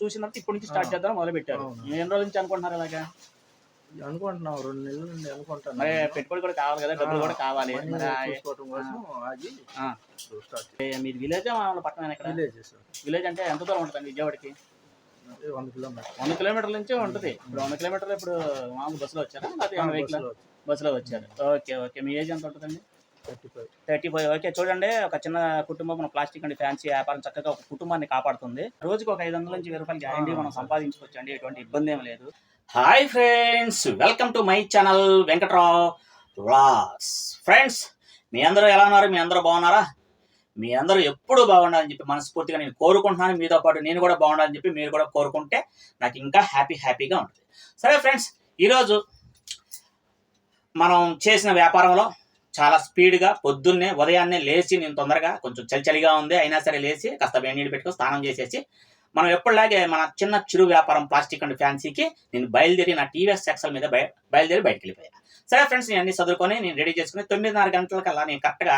చూసినంత ఇప్పటి నుంచి స్టార్ట్ చేద్దాం మొదలు పెట్టారు. ఎన్ని రోజుల నుంచి అనుకుంటున్నారు అలాగా? అనుకుంటున్నాం. రెండు నెలల నుండి అనుకుంటున్నాం. మరి పెట్టుబడి కూడా కావాలి కదా డబ్బులు కూడా కావాలి. మరి మీది విలేజ్ పట్టణం ఇక్కడ విలేజ్ అంటే ఎంత దూరం ఉంటుంది విజయవాడకి? వంద కిలోమీటర్ వంద కిలోమీటర్ల నుంచి ఉంటుంది. ఇప్పుడు వంద కిలోమీటర్లు ఇప్పుడు మామూలు బస్సులో వచ్చారా? లేకపోతే వెహికల్ బస్సులో వచ్చారు. Okay okay. మీ ఏజ్ ఎంత ఉంటుందండి? Thirty five. Thirty five okay చూడండి ఒక చిన్న కుటుంబం మన ప్లాస్టిక్ అండ్ ఫ్యాన్సీ వ్యాపారం చక్కగా ఒక కుటుంబాన్ని కాపాడుతుంది. రోజుకి ఒక ఐదు వందల నుంచి వెయ్యి రూపాయలు గ్యారంటీ మనం సంపాదించుకోవచ్చు అండి ఎటువంటి ఇబ్బంది ఏం లేదు. Hi friends welcome to my channel Venkatrao vlogs friends మీ అందరూ ఎలా ఉన్నారు? మీ అందరూ బాగున్నారా? మీ అందరూ ఎప్పుడు బాగుండాలని చెప్పి మనస్ఫూర్తిగా నేను కోరుకుంటున్నాను. మీతో పాటు నేను కూడా బాగుండాలని చెప్పి మీరు కూడా కోరుకుంటే నాకు ఇంకా హ్యాపీ హ్యాపీగా ఉంటుంది. సరే ఫ్రెండ్స్ ఈరోజు మనం చేసిన వ్యాపారంలో చాలా స్పీడ్గా పొద్దున్నే ఉదయాన్నే లేచి నేను తొందరగా కొంచెం చలిచలిగా ఉంది. అయినా సరే లేచి కాస్త వేడి నీళ్ళు పెట్టుకొని స్నానం చేసేసి మనం ఎప్పటిలాగే మన చిన్న చిరు వ్యాపారం ప్లాస్టిక్ అండ్ ఫ్యాన్సీకి నేను బయలుదేరి నా టీవీఎస్ సెక్సల్ మీద బయ బయలుదేరి బయటకు వెళ్ళిపోయాను సరే ఫ్రెండ్స్ నేను అన్ని చదువుకొని నేను రెడీ చేసుకుని తొమ్మిదిన్నర గంటలకల్లా నేను కరెక్ట్గా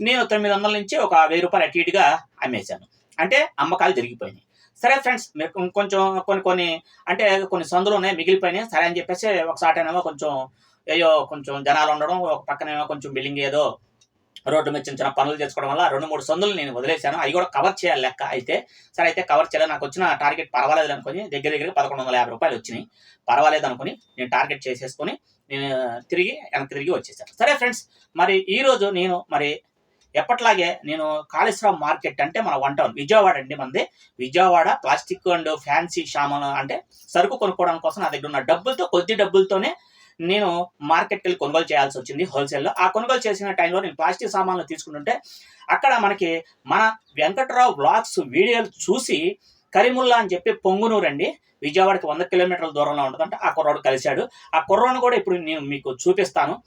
నేను తొమ్మిది వందల నుంచి ఒక వెయ్యి రూపాయలు అటు ఇటుగా అమ్మేశాను. అంటే అమ్మకాలు జరిగిపోయినాయి. సరే ఫ్రెండ్స్ మీరు కొంచెం కొన్ని కొన్ని అంటే కొన్ని సందులు ఉన్నాయి మిగిలిపోయినాయి. సరే అని చెప్పేసి ఒకసారినేమో కొంచెం అయ్యో కొంచెం జనాలు ఉండడం ఒక పక్కనేమో కొంచెం బిల్డింగ్ ఏదో రోడ్డు మీద చిన్న చిన్న పనులు చేసుకోవడం వల్ల రెండు మూడు సందులు నేను వదిలేశాను. అవి కూడా కవర్ చేయాలి లెక్క అయితే. సరే అయితే కవర్ చేయాలి. నాకు వచ్చిన టార్గెట్ పర్వాలేదు అనుకుని దగ్గర దగ్గర పదకొండు వందల యాభై రూపాయలు వచ్చినాయి. పర్వాలేదు అనుకుని నేను టార్గెట్ చేసేసుకొని నేను తిరిగి వెనక్కి తిరిగి వచ్చేసాను. సరే ఫ్రెండ్స్ మరి ఈరోజు నేను మరి ఎప్పట్లాగే నేను కాళేశ్వరం మార్కెట్ అంటే మన వన్ టౌన్ విజయవాడ అండి మనది. విజయవాడ ప్లాస్టిక్ అండ్ ఫ్యాన్సీ షామాన్ అంటే సరుకు కొనుక్కోవడం కోసం నా దగ్గర ఉన్న డబ్బులతో కొద్ది డబ్బులతోనే నేను మార్కెట్కి వెళ్ళి కొనుగోలు చేయాల్సి వచ్చింది హోల్సేల్లో ఆ కొనుగోలు చేసిన టైంలో నేను ప్లాస్టిక్ సామాన్లు తీసుకుంటుంటే అక్కడ మనకి మన వెంకట్రావు బ్లాగ్స్ వీడియోలు చూసి కరిముల్లా అని చెప్పి పొంగునూరు అండి. విజయవాడకి వంద కిలోమీటర్ల దూరంలో ఉంటుందంటే. ఆ కుర్రాడు కలిశాడు. ఆ కుర్రాడు కూడా ఇప్పుడు నేను మీకు చూపిస్తాను.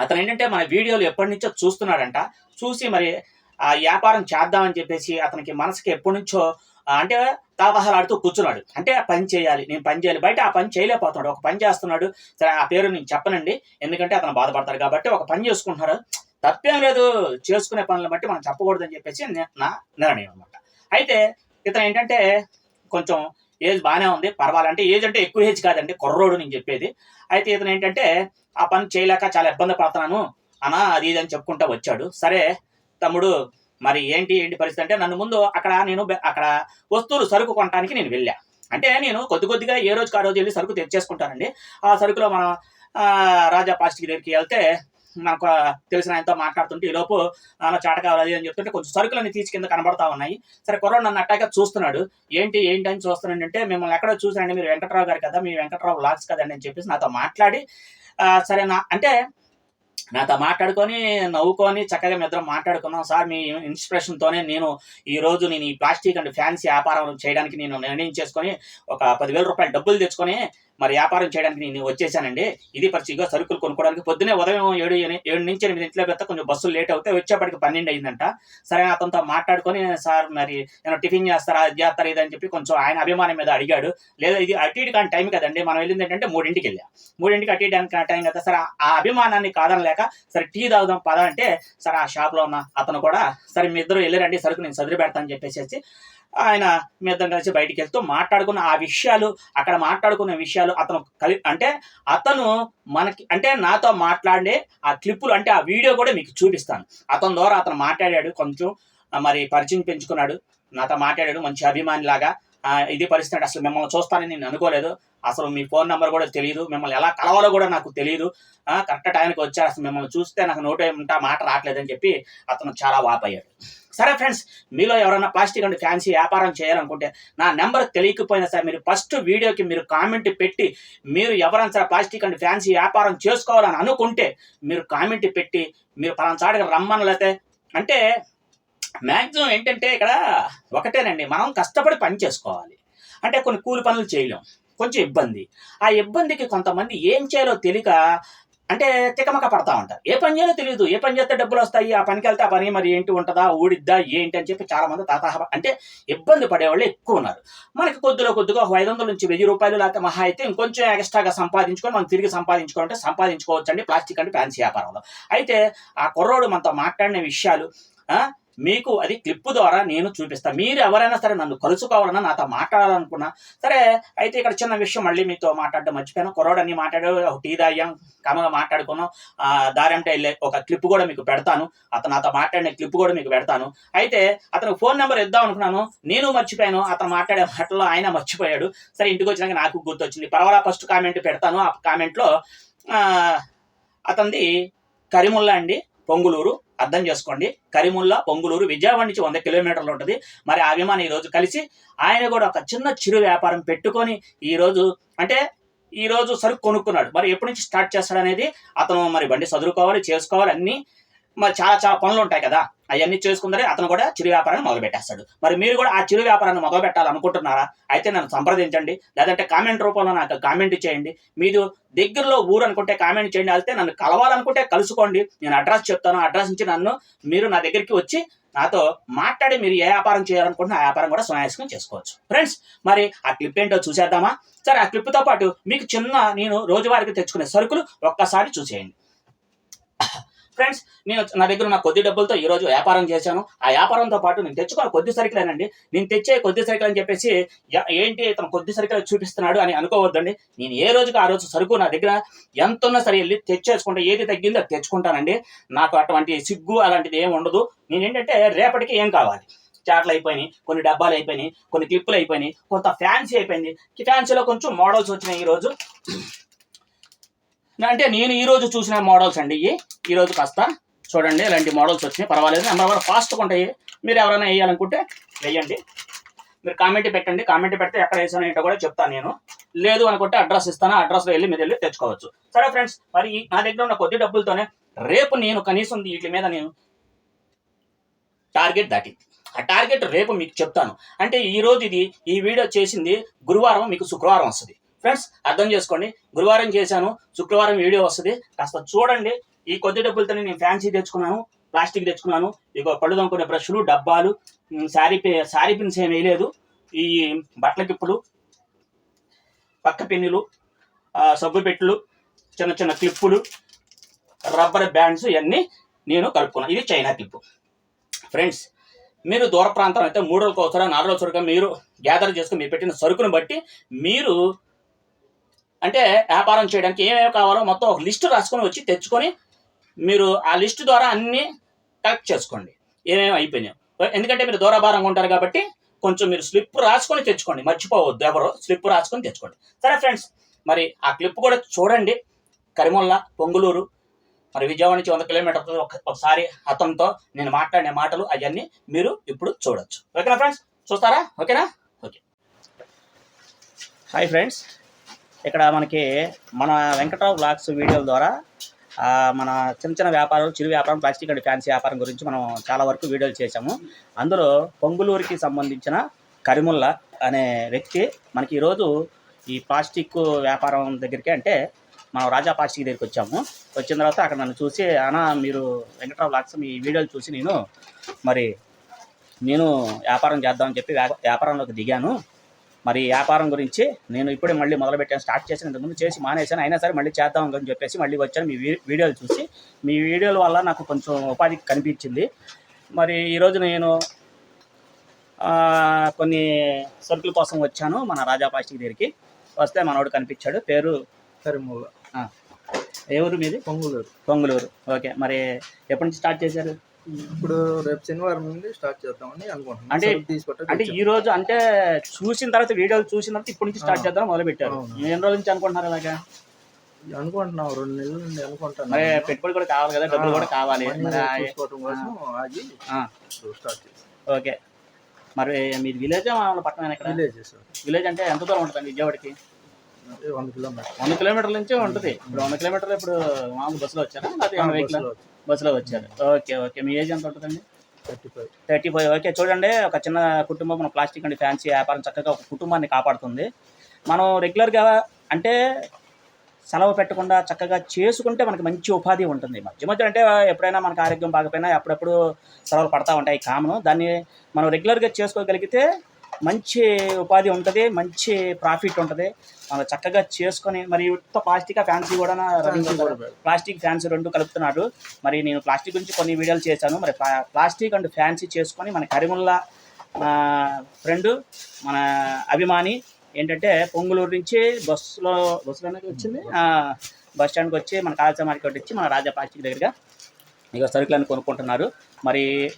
అతను ఏంటంటే మన వీడియోలు ఎప్పటి నుంచో చూస్తున్నాడంట. చూసి మరి ఆ వ్యాపారం చేద్దామని చెప్పేసి అతనికి మనసుకి ఎప్పటి నుంచో అంటే తాపహలాడుతూ కూర్చున్నాడు. అంటే ఆ పని చేయాలి నేను పని చేయాలి. బయట ఆ పని చేయలేకపోతున్నాడు. ఒక పని చేస్తున్నాడు. సరే ఆ పేరు నేను చెప్పనండి. ఎందుకంటే అతను బాధపడతాడు కాబట్టి ఒక పని చేసుకుంటున్నారు. తప్పేం లేదు. చేసుకునే పనులను బట్టి మనం చెప్పకూడదని చెప్పేసి నా నిర్ణయం అనమాట అయితే ఇతను ఏంటంటే కొంచెం ఏజ్ బాగానే ఉంది. పర్వాలంటే ఏజ్ అంటే ఎక్కువ ఏజ్ కాదండి. కుర్రోడు నేను చెప్పేది. అయితే ఇతను ఏంటంటే ఆ పని చేయలేక చాలా ఇబ్బంది పడుతున్నాను. అనా అది ఇది అని చెప్పుకుంటా వచ్చాడు. సరే తమ్ముడు మరి ఏంటి ఏంటి పరిస్థితి అంటే నన్ను ముందు అక్కడ నేను అక్కడ వస్తువులు సరుకు కొనడానికి నేను వెళ్ళా. అంటే నేను కొద్ది కొద్దిగా ఏ రోజుకి ఆ రోజు వెళ్ళి సరుకు తెచ్చేసుకుంటానండి. ఆ సరుకులో మనం రాజా ప్లాస్టిక్ దగ్గరికి వెళ్తే నాకు తెలిసిన ఆయనతో మాట్లాడుతుంటే ఈ లోపు చాట కావాలి అని చెప్తుంటే కొంచెం సరుకులన్నీ తీసి కింద కనబడతా ఉన్నాయి. సరే కుర్రాడు నన్ను అట్టాగా చూస్తున్నాడు. ఏంటి ఏంటి అని చూస్తున్నాడు అంటే మిమ్మల్ని ఎక్కడో చూసానండి మీరు వెంకట్రావు గారు కదా మీ వెంకట్రావు లాక్స్ కదండి అని చెప్పేసి నాతో మాట్లాడి సరే నా అంటే నాతో మాట్లాడుకొని నవ్వుకొని చక్కగా మీ ఇద్దరం మాట్లాడుకున్నాం. సార్ మీ ఇన్స్పిరేషన్తోనే నేను ఈ రోజు నేను ఈ ప్లాస్టిక్ అండ్ ఫ్యాన్సీ వ్యాపారం చేయడానికి నేను నిర్ణయం చేసుకొని ఒక పదివేల రూపాయలు డబ్బులు తెచ్చుకొని మరి వ్యాపారం చేయడానికి నేను వచ్చేసానండి. ఇది పరిస్థితిగా సరుకులు కొనుక్కోవడానికి పొద్దునే ఉదయం ఏడు ఏడు నుంచి ఎనిమిది ఇంట్లో పెద్ద కొంచెం బస్సులు లేట్ అవుతాయి. వచ్చేప్పటికి పన్నెండు అయిందంట. సరే అతనితో మాట్లాడుకొని సార్ మరి నేను టిఫిన్ చేస్తారా అది చేస్తారా ఇది అని చెప్పి కొంచెం ఆయన అభిమానం మీద అడిగాడు. లేదా ఇది అటు ఇటు కాని టైం కదండి. మనం వెళ్ళింది ఏంటంటే మూడింటికి వెళ్ళాం. మూడింటికి అటు ఇటు కాని టైం కదా. సరే ఆ అభిమానాన్ని కాదనలేక సరే టీ తాగుదాం పద అంటే సరే ఆ షాప్లో ఉన్న అతను కూడా సరే మీ ఇద్దరు వెళ్ళారండి సరుకు నేను చదివి పెడతాను చెప్పేసి ఆయన మీ ఇద్దరం కలిసి బయటికి వెళ్తూ మాట్లాడుకున్న ఆ విషయాలు అక్కడ మాట్లాడుకున్న విషయాలు అతను కలి అంటే అతను మనకి అంటే నాతో మాట్లాడే ఆ క్లిప్పులు అంటే ఆ వీడియో కూడా మీకు చూపిస్తాను. అతని ద్వారా అతను మాట్లాడాడు కొంచెం మరి పరిచయం పెంచుకున్నాడు. నాతో మాట్లాడాడు మంచి అభిమాని లాగా ఇది పరిస్థితి అంటే అసలు మిమ్మల్ని చూస్తానని నేను అనుకోలేదు. అసలు మీ ఫోన్ నెంబర్ కూడా తెలియదు. మిమ్మల్ని ఎలా కలవాలో కూడా నాకు తెలియదు. కరెక్ట్ టైంకి వచ్చారు. అసలు మిమ్మల్ని చూస్తే నాకు నోట్ ఉంటా మాట రావట్లేదని చెప్పి అతను చాలా వాపయ్యాడు సరే ఫ్రెండ్స్ మీలో ఎవరైనా ప్లాస్టిక్ అండ్ ఫ్యాన్సీ వ్యాపారం చేయాలనుకుంటే నా నెంబర్ తెలియకపోయినా సరే మీరు ఫస్ట్ వీడియోకి మీరు కామెంట్ పెట్టి మీరు ఎవరైనా సరే ప్లాస్టిక్ అండ్ ఫ్యాన్సీ వ్యాపారం చేసుకోవాలని అనుకుంటే మీరు కామెంట్ పెట్టి మీరు పలానా చాటుగా రమ్మని లేకపోతే అంటే మ్యాక్సిమం ఏంటంటే ఇక్కడ ఒకటేనండి మనం కష్టపడి పని చేసుకోవాలి. అంటే కొన్ని కూలి పనులు చేయలేం కొంచెం ఇబ్బంది. ఆ ఇబ్బందికి కొంతమంది ఏం చేయాలో తెలియక అంటే తికమక పడతా ఉంటారు. ఏ పని చేయాలో తెలియదు ఏ పని చేస్తే డబ్బులు వస్తాయి ఆ పనికి వెళ్తే ఆ పని మరి ఏంటి ఉంటుందా ఊడిద్దా ఏంటి అని చెప్పి చాలా మంది తాతాహ అంటే ఇబ్బంది పడేవాళ్ళు ఎక్కువ ఉన్నారు. మనకి కొద్దిలో కొద్దిగా ఒక ఐదు వందల నుంచి వెయ్యి రూపాయలు లేకపోతే మహా అయితే ఇంకొంచెం ఎక్స్ట్రాగా సంపాదించుకొని మనం తిరిగి సంపాదించుకోవాలంటే సంపాదించుకోవచ్చండి ప్లాస్టిక్ అంటే ఫ్యాన్సీ వ్యాపారంలో. అయితే ఆ కుర్రోడు మనతో మాట్లాడిన విషయాలు మీకు అది క్లిప్ ద్వారా నేను చూపిస్తాను మీరు ఎవరైనా సరే నన్ను కలుసుకోవాలన్నా నాతో మాట్లాడాలనుకున్నా సరే అయితే ఇక్కడ చిన్న విషయం మళ్ళీ మీతో మాట్లాడడం మర్చిపోయాను. కుర్రోడని మాట్లాడు ఒక టీ తాగాం కమగా మాట్లాడుకున్నాం. దారంటే వెళ్ళే ఒక క్లిప్ కూడా మీకు పెడతాను. అతను నాతో మాట్లాడిన క్లిప్ కూడా మీకు పెడతాను. అయితే అతను ఫోన్ నెంబర్ ఇద్దాం అనుకున్నాను. నేను మర్చిపోయాను. అతను మాట్లాడే మాటల్లో ఆయన మర్చిపోయాడు. సరే ఇంటికి వచ్చినాక నాకు గుర్తొచ్చింది. పర్వాలా ఫస్ట్ కామెంట్ పెడతాను. ఆ కామెంట్లో అతనిది కరిముల్లా అండి. పొంగులూరు అర్థం చేసుకోండి. కరిముల్లా పొంగులూరు విజయవాడ నుంచి వంద కిలోమీటర్లు ఉంటుంది. మరి ఆ అభిమాని ఈ రోజు కలిసి ఆయన కూడా ఒక చిన్న చిరు వ్యాపారం పెట్టుకొని ఈ రోజు అంటే ఈరోజు సరుకు కొనుక్కున్నాడు. మరి ఎప్పటి నుంచి స్టార్ట్ చేస్తాడనేది అతను మరి బండి చదువుకోవాలి చేసుకోవాలి అన్ని మరి చాలా చాలా పనులు ఉంటాయి కదా. అవన్నీ చేసుకుందరే అతను కూడా చిరు వ్యాపారాన్ని మొదలు పెట్టేస్తాడు మరి మీరు కూడా ఆ చిరు వ్యాపారాన్ని మొదలు పెట్టాలనుకుంటున్నారా అయితే నన్ను సంప్రదించండి. లేదంటే కామెంట్ రూపంలో నాకు కామెంట్ చేయండి. మీరు దగ్గరలో ఊరు అనుకుంటే కామెంట్ చేయండి. అయితే నన్ను కలవాలనుకుంటే కలుసుకోండి. నేను అడ్రస్ చెప్తాను. అడ్రస్ నుంచి నన్ను మీరు నా దగ్గరికి వచ్చి నాతో మాట్లాడి మీరు ఏ వ్యాపారం చేయాలనుకుంటున్నా ఆ వ్యాపారం కూడా సునాయాసకం చేసుకోవచ్చు. ఫ్రెండ్స్ మరి ఆ క్లిప్ ఏంటో చూసేద్దామా? సరే ఆ క్లిప్తో పాటు మీకు చిన్న నేను రోజువారీకి తెచ్చుకునే సరుకులు ఒక్కసారి చూసేయండి. ఫ్రెండ్స్ నేను నా దగ్గర ఉన్న కొద్ది డబ్బులతో ఈ రోజు వ్యాపారం చేశాను. ఆ వ్యాపారంతో పాటు నేను తెచ్చుకున్న కొద్ది సరుకులేనండి. నేను తెచ్చే కొద్ది సరుకులు అని చెప్పేసి ఏంటి ఇతను కొద్ది సరుకులు చూపిస్తున్నాడు అని అనుకోవద్దండి. నేను ఏ రోజుకి ఆ రోజు సరుకు నా దగ్గర ఎంత ఉన్నా సరే వెళ్ళి తెచ్చేసుకుంటే. ఏది తగ్గిందో తెచ్చుకుంటానండి. నాకు అటువంటి సిగ్గు అలాంటిది ఏం ఉండదు. నేను ఏంటంటే రేపటికి ఏం కావాలి? చాట్లు అయిపోయినాయి కొన్ని డబ్బాలు అయిపోయినాయి కొన్ని క్లిప్పులు అయిపోయినాయి కొంత ఫ్యాన్సీ అయిపోయింది. ఫ్యాన్సీలో కొంచెం మోడల్స్ వచ్చినాయి ఈ రోజు. అంటే నేను ఈరోజు చూసిన మోడల్స్ అండి ఇవి. ఈ రోజు కాస్త చూడండి ఇలాంటి మోడల్స్ వచ్చినాయి. పర్వాలేదు నెంబర్ వన్ ఫాస్ట్గా ఉంటాయి. మీరు ఎవరైనా వేయాలనుకుంటే వేయండి. మీరు కామెంట్ పెట్టండి. కామెంట్ పెడితే ఎక్కడ వేసాను ఏంటో కూడా చెప్తాను నేను. లేదు అనుకుంటే అడ్రస్ ఇస్తాను. అడ్రస్లో వెళ్ళి మీరు వెళ్ళి తెచ్చుకోవచ్చు. సరే ఫ్రెండ్స్ మరి నా దగ్గర ఉన్న కొద్ది డబ్బులతోనే రేపు నేను కనీసం వీటి మీద నేను టార్గెట్ దాటింది. ఆ టార్గెట్ రేపు మీకు చెప్తాను. అంటే ఈ రోజు ఇది ఈ వీడియో చేసింది గురువారం మీకు శుక్రవారం వస్తుంది. ఫ్రెండ్స్ అర్థం చేసుకోండి. గురువారం చేశాను శుక్రవారం వీడియో వస్తుంది. కాస్త చూడండి. ఈ కొద్ది డబ్బులతో నేను ఫ్యాన్సీ తెచ్చుకున్నాను ప్లాస్టిక్ తెచ్చుకున్నాను. ఇక పళ్ళు దొంకునే బ్రష్లు డబ్బాలు శారీ పే- శారీ పిన్స్ ఏమి వేయలేదు. ఈ బట్టల కిప్పులు పక్క పిన్నులు సబ్బు పెట్టులు చిన్న చిన్న క్లిప్పులు రబ్బర్ బ్యాండ్స్ ఇవన్నీ నేను కలుపుకున్నాను ఇది చైనా క్లిప్పు ఫ్రెండ్స్ మీరు దూర ప్రాంతం అయితే మూడు రోజులకు ఒకసారి నాలుగు రోజులకు మీరు గ్యాదర్ చేసుకుని మీరు పెట్టిన సరుకును బట్టి మీరు అంటే వ్యాపారం చేయడానికి ఏమేమి కావాలో మొత్తం ఒక లిస్టు రాసుకొని వచ్చి తెచ్చుకొని మీరు ఆ లిస్టు ద్వారా అన్నీ కలెక్ట్ చేసుకోండి. ఏమేమి అయిపోయినాయి. ఎందుకంటే మీరు దూరభారంగా ఉంటారు కాబట్టి కొంచెం మీరు స్లిప్ రాసుకొని తెచ్చుకోండి. మర్చిపోవద్దు ఎవరు స్లిప్ రాసుకొని తెచ్చుకోండి. సరే ఫ్రెండ్స్ మరి ఆ క్లిప్ కూడా చూడండి. కరిమొల్ల పొంగులూరు మరి విజయవాడ నుంచి వంద కిలోమీటర్ల ఒకసారి అతనితో నేను మాట్లాడిన మాటలు అవన్నీ మీరు ఇప్పుడు చూడొచ్చు. ఓకేనా ఫ్రెండ్స్? చూస్తారా? ఓకేనా? ఓకే. హాయ్ ఫ్రెండ్స్ ఇక్కడ మనకి మన వెంకటరావు బ్లాగ్స్ వీడియోల ద్వారా మన చిన్న చిన్న వ్యాపారాలు చిరు వ్యాపారం ప్లాస్టిక్ అండ్ ఫ్యాన్సీ వ్యాపారం గురించి మనం చాలా వరకు వీడియోలు చేశాము. అందులో పొంగులూరికి సంబంధించిన కరిముల్ల అనే వ్యక్తి మనకి ఈరోజు ఈ ప్లాస్టిక్ వ్యాపారం దగ్గరికి అంటే మనం రాజా ప్లాస్టిక్ దగ్గరికి వచ్చాము. వచ్చిన తర్వాత అక్కడ నన్ను చూసి అన్న మీరు వెంకటరావు బ్లాగ్స్ మీ వీడియోలు చూసి నేను మరి నేను వ్యాపారం చేద్దామని చెప్పి వ్యాపారంలోకి దిగాను. మరి వ్యాపారం గురించి నేను ఇప్పుడే మళ్ళీ మొదలుపెట్టాను. స్టార్ట్ చేసిన ఇంతకుముందు చేసి మానేశాను. అయినా సరే మళ్ళీ చేద్దాం అని చెప్పేసి మళ్ళీ వచ్చాను. మీ వీడియోలు చూసి మీ వీడియోల వల్ల నాకు కొంచెం ఉపాధి కనిపించింది. మరి ఈరోజు నేను కొన్ని సరుకుల కోసం వచ్చాను మన రాజా ప్లాస్టిక్ దగ్గరికి. వస్తే మనోడు కనిపించాడు. పేరు? కరిమూల ఏ ఊరు మీది? పొంగులూరు. పొంగులూరు. ఓకే. మరి ఎప్పటి నుంచి స్టార్ట్ చేశారు? ఇప్పుడు రేపు శనివారం నుండి స్టార్ట్ చేద్దామని అనుకుంటున్నాం. అంటే- అంటే ఈ రోజు అంటే చూసిన తర్వాత వీడియోలు చూసిన తర్వాత ఇప్పటి నుంచి స్టార్ట్. చేద్దాం మొదలు పెట్టారు. ఎన్ని రోజుల నుంచి అనుకుంటున్నారు అలాగా? అనుకుంటున్నాం రెండు నెలల నుండి అనుకుంటున్నాం. మరి పెట్టుబడి కూడా కావాలి కదా డబ్బులు కూడా కావాలి. చూసుకోవడం కోసం ఆగి స్టార్ట్ చేసాం. ఓకే. మరి మీది విలేజ్ పట్టణం ఇక్కడ విలేజెస్ విలేజ్ అంటే ఎంత దూరం ఉంటుంది విజయవాడకి? వంద కిలోమీటర్ వంద కిలోమీటర్ల నుంచి ఉంటుంది. ఇప్పుడు వంద కిలోమీటర్లు ఇప్పుడు మామూలు బస్సులో వచ్చారా? లేదా వెహికల్ బస్సులో వచ్చారు. Okay okay. మీ ఏజ్ ఎంత ఉంటుందండి? Thirty five. Thirty five. Okay చూడండి ఒక చిన్న కుటుంబం మన ప్లాస్టిక్ అండ్ ఫ్యాన్సీ వ్యాపారం చక్కగా ఒక కుటుంబాన్ని కాపాడుతుంది. మనం రెగ్యులర్గా అంటే సెలవు పెట్టకుండా చక్కగా చేసుకుంటే మనకి మంచి ఉపాధి ఉంటుంది. మధ్య మధ్య అంటే ఎప్పుడైనా మనకు ఆరోగ్యం బాగపోయినా అప్పుడప్పుడు సెలవులు పడతా ఉంటాయి. కామను. దాన్ని మనం రెగ్యులర్గా చేసుకోగలిగితే మంచి ఉపాధి ఉంటుంది మంచి ప్రాఫిట్ ఉంటుంది. మనం చక్కగా చేసుకొని మరి ప్లాస్టిక్ ఫ్యాన్సీ కూడా. ప్లాస్టిక్ ఫ్యాన్సీ రెండు కలుపుతున్నాడు. మరి నేను ప్లాస్టిక్ గురించి కొన్ని వీడియోలు చేశాను. మరి ప్లా- ప్లాస్టిక్ అండ్ ఫ్యాన్సీ చేసుకొని మన కరిముల్లా ఫ్రెండ్ మన అభిమాని ఏంటంటే పొంగులూరు నుంచి బస్సులో బస్సులో వచ్చింది? బస్ స్టాండ్కి వచ్చి మన కాల్చా మార్కెట్ వచ్చి మన రాజా ప్లాస్టిక్ దగ్గరగా ఇక సరుకులను కొనుక్కుంటున్నారు. మరి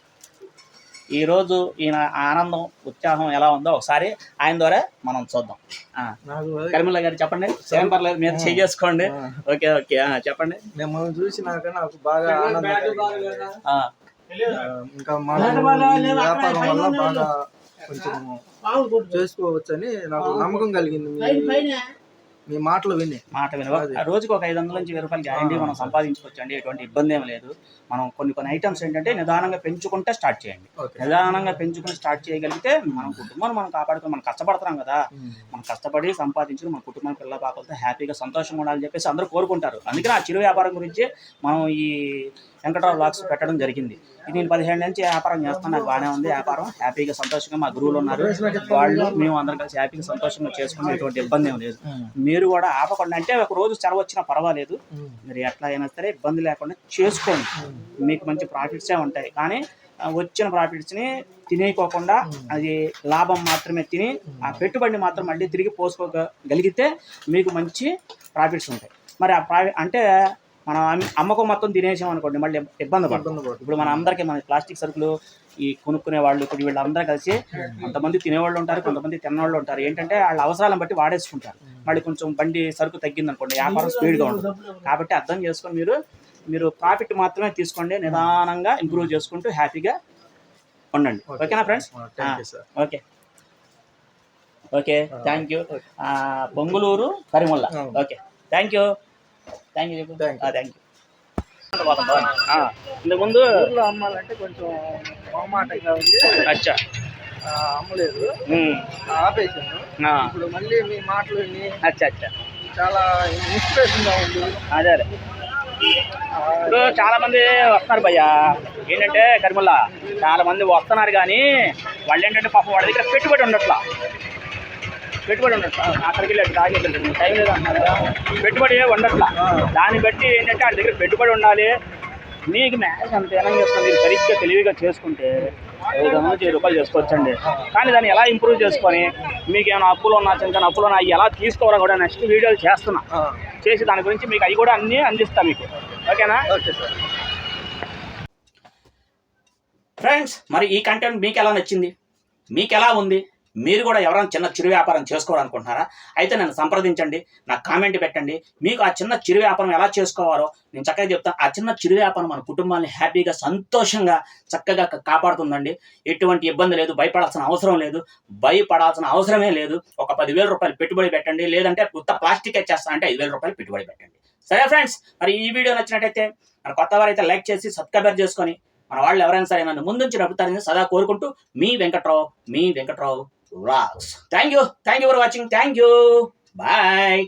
ఈరోజు ఈయన ఆనందం ఉత్సాహం ఎలా ఉందో ఒకసారి ఆయన ద్వారా మనం చూద్దాం. ఆ, నాకు కరిముల్లా గారు చెప్పండి. ఏం పర్లేదు మీరు చేసుకోండి ఓకే ఓకే. ఆ, చెప్పండి. మిమ్మల్ని చూసినాక నాకు బాగా ఆనందం ఇంకా మనం ఈ వ్యాపారం వల్ల బాగా కొంచెం చేసుకోవచ్చని నాకు నమ్మకం కలిగింది మీ మాటలు విని. మాట వినవ రోజుకి ఒక ఐదు వందల నుంచి వెయ్యి రూపాయలు గ్యారంటీ మనం సంపాదించుకోవచ్చు అండి ఎటువంటి ఇబ్బంది ఏం లేదు. మనం కొన్ని కొన్ని ఐటమ్స్ ఏంటంటే నిదానంగా పెంచుకుంటే స్టార్ట్ చేయండి. నిదానంగా పెంచుకుని స్టార్ట్ చేయగలిగితే మన కుటుంబాన్ని మనం కాపాడుకుని మనం కష్టపడుతున్నాం కదా. మనం కష్టపడి సంపాదించుకుని మన కుటుంబం పిల్ల పాపలతో హ్యాపీగా సంతోషంగా ఉండాలని చెప్పేసి అందరూ కోరుకుంటారు. అందుకని ఆ చిరు వ్యాపారం గురించి మనం ఈ వెంకటరావు బ్లాగ్స్ పెట్టడం జరిగింది. ఇది నేను పదిహేడు నుంచి వ్యాపారం చేస్తాను నాకు బాగానే ఉంది వ్యాపారం. హ్యాపీగా సంతోషంగా మా గురువులు ఉన్నారు. వాళ్ళు మేము అందరం కలిసి హ్యాపీగా సంతోషంగా చేసుకుని ఎటువంటి ఇబ్బంది ఏం లేదు. మీరు కూడా ఆపకుండా అంటే ఒక రోజు సెలవు వచ్చినా పర్వాలేదు. మీరు ఎట్లా అయినా సరే ఇబ్బంది లేకుండా చేసుకోండి. మీకు మంచి ప్రాఫిట్సే ఉంటాయి. కానీ వచ్చిన ప్రాఫిట్స్ని తినేయకోకుండా అది లాభం మాత్రమే తిని ఆ పెట్టుబడిని మాత్రం మళ్ళీ తిరిగి పోసుకోగలిగితే మీకు మంచి ప్రాఫిట్స్ ఉంటాయి. మరి ఆ ప్రా అంటే మనం అమ్- అమ్మకం మొత్తం తినేసాం అనుకోండి మళ్ళీ ఇబ్బంది పడతాం. ఇబ్బంది పడుతుంది. ఇప్పుడు మన అందరికీ మన ప్లాస్టిక్ సరుకులు ఈ కొనుక్కునే వాళ్ళు ఇప్పుడు వీళ్ళందరూ కలిసి కొంతమంది తినేవాళ్ళు ఉంటారు కొంతమంది తిన్నవాళ్ళు ఉంటారు. ఏంటంటే వాళ్ళ అవసరాలను బట్టి వాడేసుకుంటారు. మళ్ళీ కొంచెం బండి సరుకు తగ్గింది అనుకోండి వ్యాపారం స్పీడ్గా ఉంటుంది. కాబట్టి అర్థం చేసుకొని మీరు మీరు ప్రాఫిట్ మాత్రమే తీసుకోండి నిదానంగా ఇంప్రూవ్ చేసుకుంటూ హ్యాపీగా ఉండండి. ఓకేనా friends okay. Okay thank you Bonguluru Karimulla. Okay. Thank you thank you చెప్పు. థ్యాంక్ యూ ఇంతకుముందు ఊర్లో అమ్మాలంటే కొంచెం మొహమాటంగా ఉంది. అచ్చా. అమ్మలేదు. ఆపేసాను ఇప్పుడు మళ్ళీ మీ మాటలు విని అచ్చా అచ్చా. చాలా ఇన్స్పిరేషన్గా ఉంది. అదే ఇప్పుడు చాలా మంది వస్తున్నారు భయ్యా. ఏంటంటే కరిముల్లా చాలా మంది వస్తున్నారు కానీ వాళ్ళు ఏంటంటే పాపం వాళ్ళ దగ్గర పెట్టుబడి ఉండట్లా. పెట్టుబడి ఉండట్లా అక్కడికి వెళ్ళి అటు తాగి ఇక్కడికి వెళ్ళి. టైం లేదు అంటున్నారు. పెట్టుబడి ఉండట్లా. దాన్ని బట్టి ఏంటంటే వాళ్ళ దగ్గర పెట్టుబడి ఉండాలి. మీకు మ్యాచ్ అంత ఏమైనా చేస్తుంది? మీరు సరిగ్గా తెలివిగా చేసుకుంటే ఐదు వందల వెయ్యి రూపాయలు చేసుకోవచ్చండి. కానీ దాన్ని ఎలా ఇంప్రూవ్ చేసుకొని మీకు ఏమైనా అప్పులు ఉన్నా చిన్న చిన్న అప్పులు ఉన్నా అవి ఎలా తీసుకోవాలో కూడా నెక్స్ట్ వీడియోలు చేస్తున్నా. ఆ, చేసి దాని గురించి మీకు అవి కూడా అన్నీ అందిస్తా మీకు. ఓకేనా? Okay sir. ఫ్రెండ్స్ మరి ఈ కంటెంట్ మీకు ఎలా నచ్చింది? మీకు ఎలా ఉంది? మీరు కూడా ఎవరైనా చిన్న చిరు వ్యాపారం చేసుకోవాలనుకుంటున్నారా? అయితే నన్ను సంప్రదించండి నాకు కామెంట్ పెట్టండి. మీకు ఆ చిన్న చిరు వ్యాపారం ఎలా చేసుకోవాలో నేను చక్కగా చెప్తాను. ఆ చిన్న చిరు వ్యాపారం మన కుటుంబాన్ని హ్యాపీగా సంతోషంగా చక్కగా కాపాడుతుందండి. ఎటువంటి ఇబ్బంది లేదు భయపడాల్సిన అవసరం లేదు. భయపడాల్సిన అవసరమే లేదు. ఒక పదివేల రూపాయలు పెట్టుబడి పెట్టండి. లేదంటే కొత్త ప్లాస్టిక్ చేస్తానంటే ఐదు వేల రూపాయలు పెట్టుబడి పెట్టండి. సరే ఫ్రెండ్స్ మరి ఈ వీడియో నచ్చినట్టయితే మన కొత్త వారైతే లైక్ చేసి సబ్స్క్రైబర్ చేసుకొని మన వాళ్ళు ఎవరైనా సరే నన్ను ముందుంచి నడుపుతారని సదా కోరుకుంటూ మీ వెంకట్రావు మీ Venkatrao. rocks. Thank you. Thank you for watching. Thank you. Bye.